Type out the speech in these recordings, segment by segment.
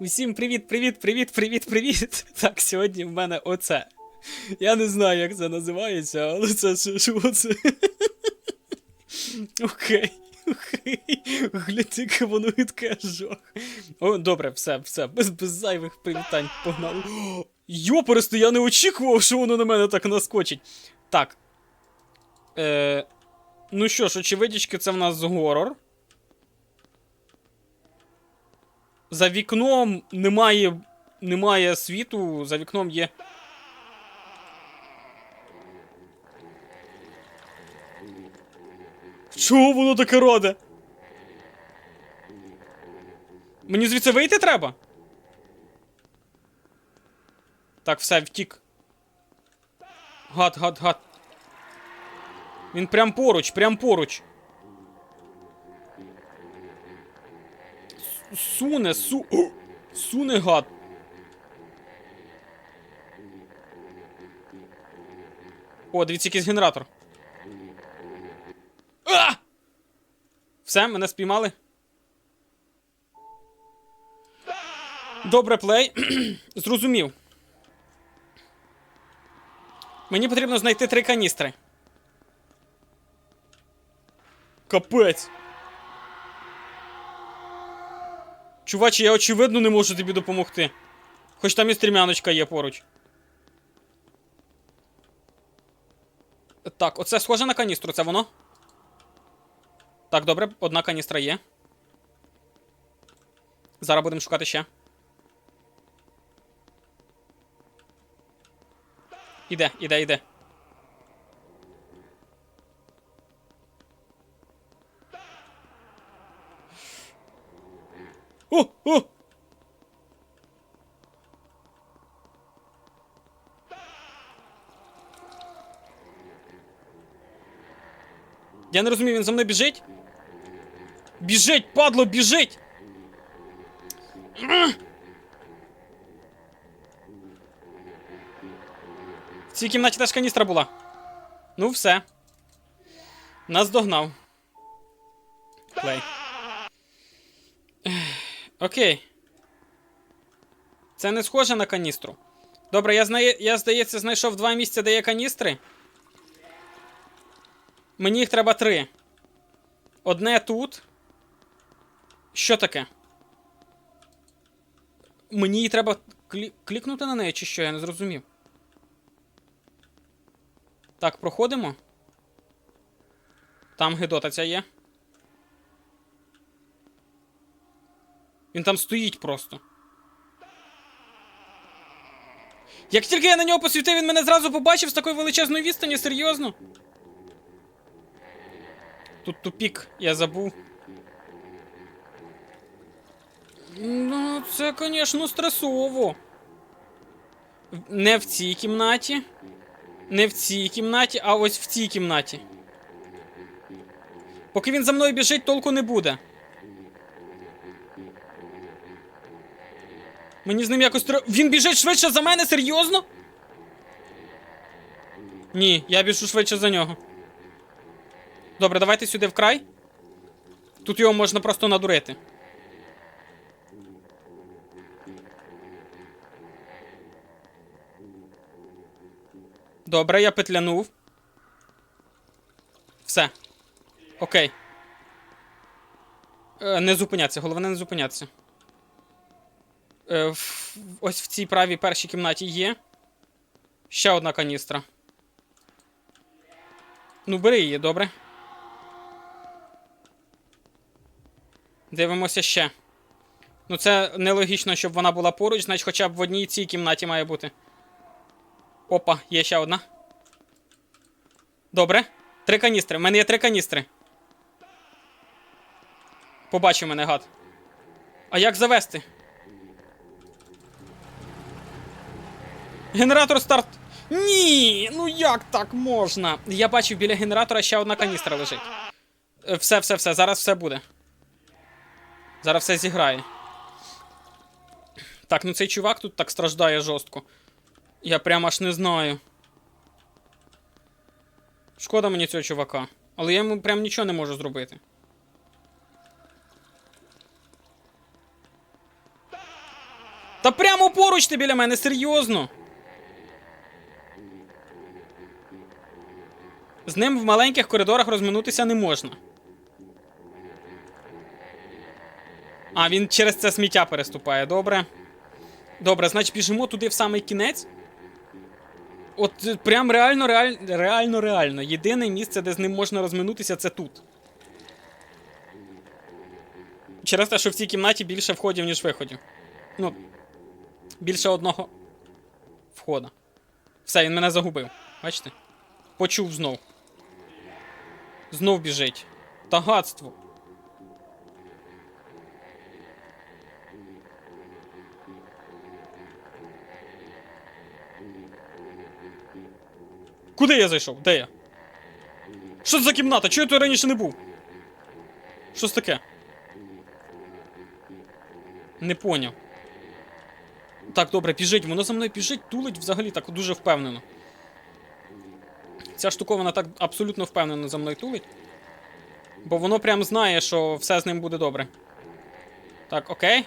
Усім привіт, привіт, привіт, привіт, привіт. Так, сьогодні в мене оце. Я не знаю, як це називається, але це що, це? Окей. Окей. Гляньте, воно гидке жах. О, добре, все, все, без, без зайвих привітань погнали. О, Йопересто, я не очікував, що воно на мене так наскочить. Так. Е, ну що ж, очевидячки, це в нас горор. За вікном немає, немає світу, за вікном є. Чого воно таке роде? Мені звідси вийти треба? Так, все, втік. Гад, гад, гад. Він прям поруч, прям поруч. Суне, су. О! Суне гад. О, дивіться, якийсь генератор. А! Все, мене спіймали. Добре, плей. Зрозумів. Мені потрібно знайти три каністри. Капець. Чуваче, я очевидно не можу тобі допомогти. Хоч там і стрімяночка є поруч. Так, оце схоже на каністру, це воно? Так, добре, одна каністра є. Зараз будемо шукати ще. Іде, іде, іде. О, о! Я не розумію, він за мною біжить? Біжить, падло, біжить! В цій кімнаті теж каністра була. Ну, все. Нас догнав. Плей. Окей. Це не схоже на каністру. Добре, я, знає, я здається, знайшов два місця, де є каністри. Мені їх треба три. Одне тут. Що таке? Мені її треба клі... клікнути на неї, чи що, я не зрозумів. Так, проходимо. Там гидота ця є. Він там стоїть просто. Як тільки я на нього посвітив, він мене зразу побачив з такої величезної відстані, серйозно. Тут тупік, я забув. Ну, це, звісно, стресово. Не в цій кімнаті. Не в цій кімнаті, а ось в цій кімнаті. Поки він за мною біжить, толку не буде. Мені з ним якось тр... Він біжить швидше за мене, серйозно? Ні, я біжу швидше за нього. Добре, давайте сюди вкрай. Тут його можна просто надурити. Добре, я петлянув. Все. Окей. Е, не зупинятися, головне не зупинятися. Е, ось в цій правій першій кімнаті є. Ще одна каністра. Ну, бери її, добре. Дивимося ще. Ну, це нелогічно, щоб вона була поруч, значить хоча б в одній цій кімнаті має бути. Опа, є ще одна. Добре. Три каністри. У мене є три каністри. Побачив мене, гад. А як завести? Генератор старт. Ні! Ну як так можна? Я бачив біля генератора ще одна каністра лежить. Е, Все, все, все, зараз все буде. Зараз все зіграє. Так, ну цей чувак тут так страждає жорстко. Я прям аж не знаю. Шкода мені цього чувака. Але я йому прям нічого не можу зробити. Та прямо поруч ти біля мене, серйозно. З ним в маленьких коридорах розминутися не можна. А, він через це сміття переступає, добре. Добре, значить біжимо туди в самий кінець. От е, прям реально, реально, реально, реально. Єдине місце, де з ним можна розминутися, це тут. Через те, що в цій кімнаті більше входів, ніж виходів. Ну, більше одного входа. Все, він мене загубив. Бачите? Почув знов. Знов біжить. Тагатство. Куди я зайшов? Де я? Що це за кімната? Чого я тут раніше не був? Що це таке? Не поняв. Так, добре, біжить. Воно за мною біжить, тулить взагалі так дуже впевнено. Ця штуковина так абсолютно впевнено за мною тулить. Бо воно прям знає, що все з ним буде добре. Так, окей.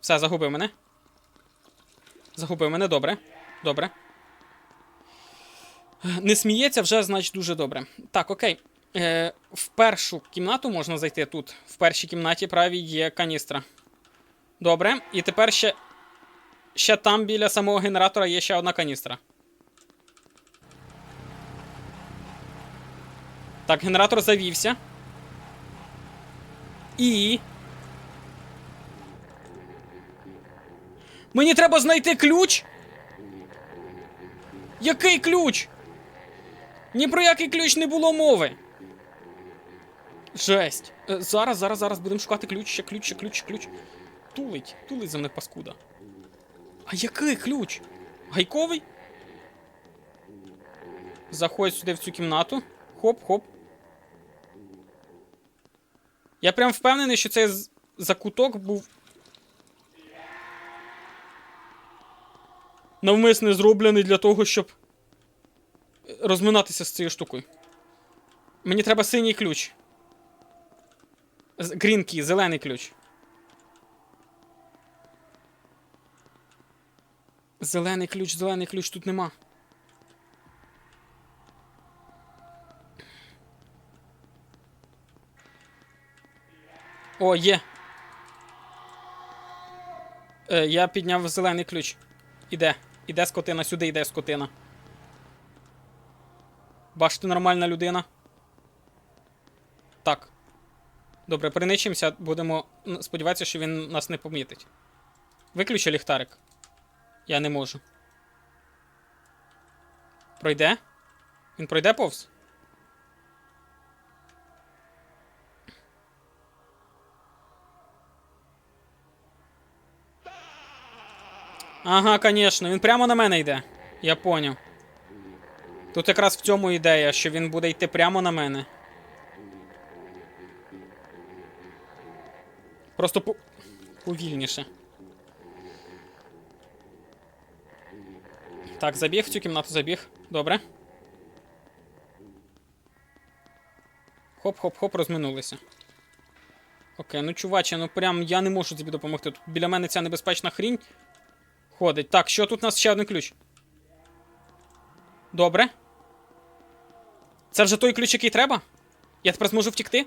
Все, загубив мене. Загубив мене, добре. Добре. Не сміється вже, значить, дуже добре. Так, окей. Е, в першу кімнату можна зайти тут. В першій кімнаті правій є каністра. Добре. І тепер ще. Ще там біля самого генератора є ще одна каністра. Так, генератор завівся. І. Мені треба знайти ключ. Який ключ? Ні про який ключ не було мови. Жесть. Е, зараз, зараз, зараз будемо шукати ключ, ще ключ, ще ключ, ще ключ. Тулить, тулить за мене паскуда. А який ключ? Гайковий? Заходь сюди в цю кімнату. Хоп-хоп. Я прям впевнений, що цей закуток був. Навмисне зроблений для того, щоб розминатися з цією штукою. Мені треба синій ключ. Key, зелений ключ. Зелений ключ, зелений ключ тут нема. О, є. Е, я підняв зелений ключ. Іде. Іде скотина, сюди йде скотина. Бачите, нормальна людина. Так. Добре, переничимося, будемо сподіватися, що він нас не помітить. Виключи ліхтарик. Я не можу. Пройде? Він пройде повз? Ага, конечно, він прямо на мене йде. Я поняв. Тут якраз в цьому ідея, що він буде йти прямо на мене. Просто по... повільніше. Так, забіг в цю кімнату забіг. Добре. Хоп-хоп-хоп, розминулися. Окей, ну чуваче, ну прям я не можу тобі допомогти. Тут біля мене ця небезпечна хрінь ходить. Так, що тут у нас ще один ключ? Добре. Це вже той ключ, який треба? Я тепер зможу втікти?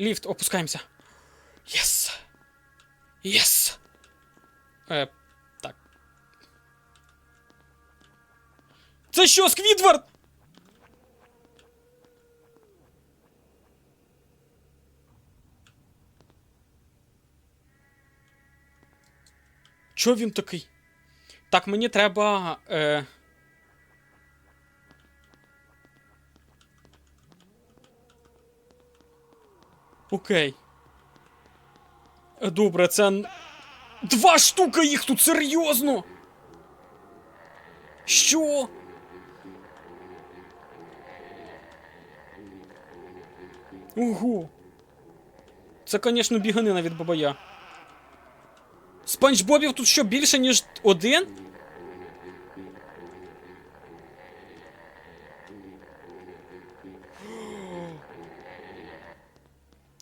Ліфт, опускаємося. Єс! Єс! Е, так. Це що, Сквідвард? Чо він такий? Так, мені треба. Е... Окей. Добре, це. Два штука їх тут серйозно! Що? Ого! Це, звісно, біганина від бабая. Спанч Бобів тут що більше, ніж один?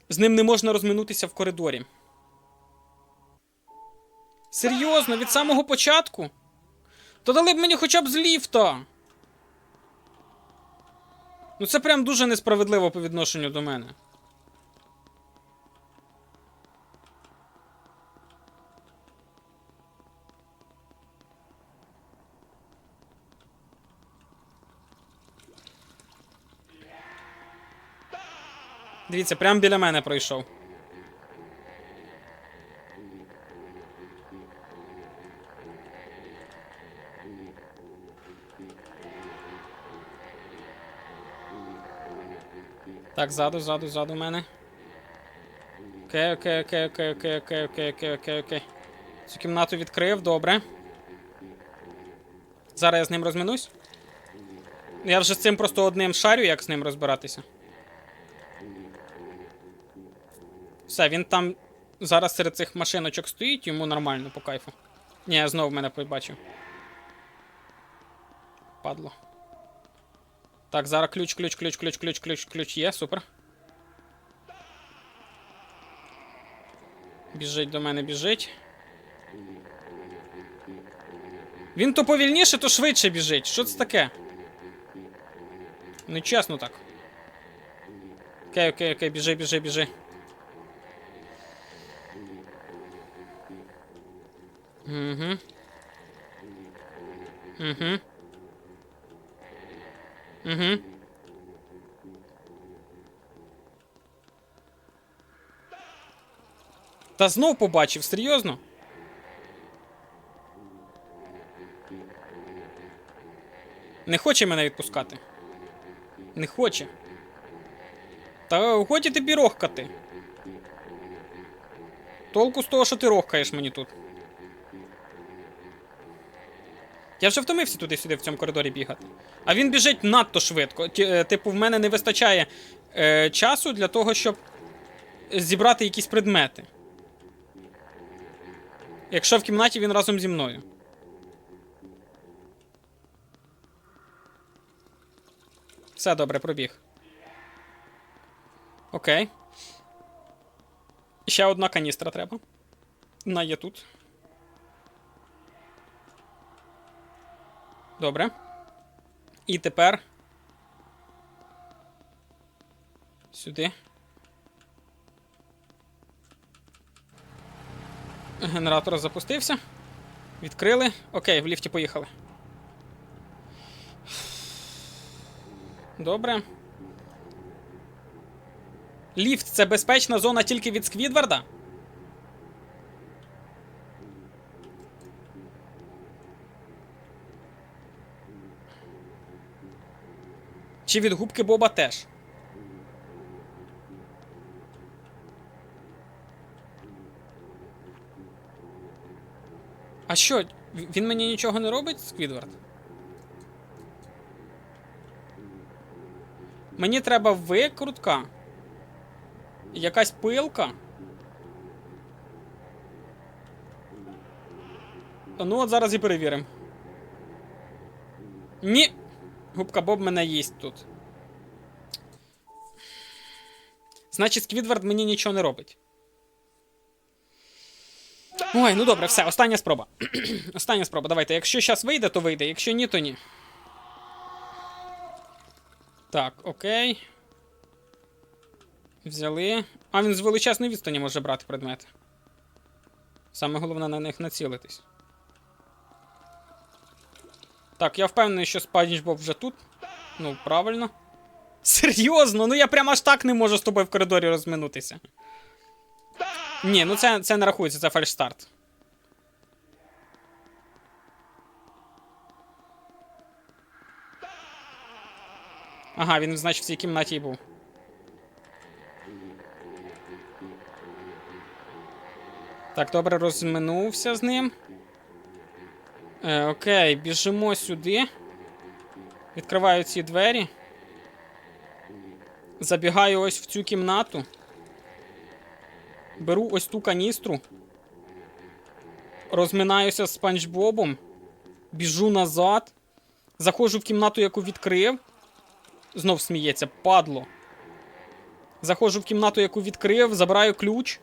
З ним не можна розминутися в коридорі. Серйозно, від самого початку? То дали б мені хоча б з ліфта. Ну це прям дуже несправедливо по відношенню до мене. Дивіться, прямо біля мене пройшов. Так, ззаду, ззаду, ззаду мене. Окей, окей, окей, окей, окей, окей, окей, окей, окей, окей. Цю кімнату відкрив, добре. Зараз я з ним розминусь. Я вже з цим просто одним шарю, як з ним розбиратися. Все, він там зараз серед цих машиночок стоїть, йому нормально по кайфу. Ні, знову мене побачив. Падло. Так, зараз ключ, ключ, ключ, ключ, ключ, ключ, ключ є, супер. Біжить до мене, біжить. Він то повільніше, то швидше біжить. Що це таке? Нечесно так. Окей, окей, окей, біжи, біжи, біжи. Угу. Угу. Угу. Та знов побачив, серйозно? Не хоче мене відпускати. Не хоче. Та годі тобі рохкати. Толку з того, що ти рохкаєш мені тут. Я вже втомився туди-сюди в цьому коридорі бігати. А він біжить надто швидко. Е, Типу, в мене не вистачає е, часу для того, щоб зібрати якісь предмети. Якщо в кімнаті він разом зі мною. Все добре, пробіг. Окей. Ще одна каністра треба. На є тут. Добре. І тепер. Сюди. Генератор запустився. Відкрили. Окей, в ліфті поїхали. Добре. Ліфт це безпечна зона тільки від Сквідварда? Чи від губки Боба теж? А що, він мені нічого не робить, Сквідвард? Мені треба викрутка. Якась пилка. Ну, от зараз і перевіримо. Ні. Губка Боб мене їсть тут. Значить, Сквідвард мені нічого не робить. Ой, ну добре, все, остання спроба. остання спроба. Давайте. Якщо зараз вийде, то вийде. Якщо ні, то ні. Так, окей. Взяли. А, він з величезної відстані може брати предмети. Саме головне на них націлитись. Так, я впевнений, що Спанч Боб вже тут. Ну, правильно. Серйозно, ну я прямо аж так не можу з тобою в коридорі розминутися. Ні, ну це, це не рахується, це фальшстарт. Ага, він, значить, в цій кімнаті був. Так, добре, розминувся з ним. Е, окей, біжимо сюди. Відкриваю ці двері. Забігаю ось в цю кімнату. Беру ось ту каністру. Розминаюся з Спанч Бобом. Біжу назад. Заходжу в кімнату, яку відкрив. Знов сміється, падло. Заходжу в кімнату, яку відкрив, забираю ключ.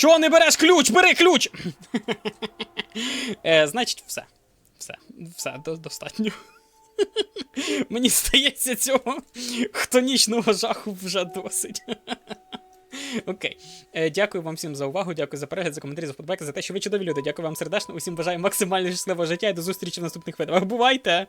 Чого не береш ключ? Бери ключ! е, значить, все. Все, все, до- достатньо. Мені здається, цього хтонічного жаху вже досить. Окей. Е, дякую вам всім за увагу, дякую за перегляд, за коментарі, за вподобайки, за те, що ви чудові люди. Дякую вам сердечно. Усім бажаю максимально щасливого життя і до зустрічі в наступних відео. Бувайте!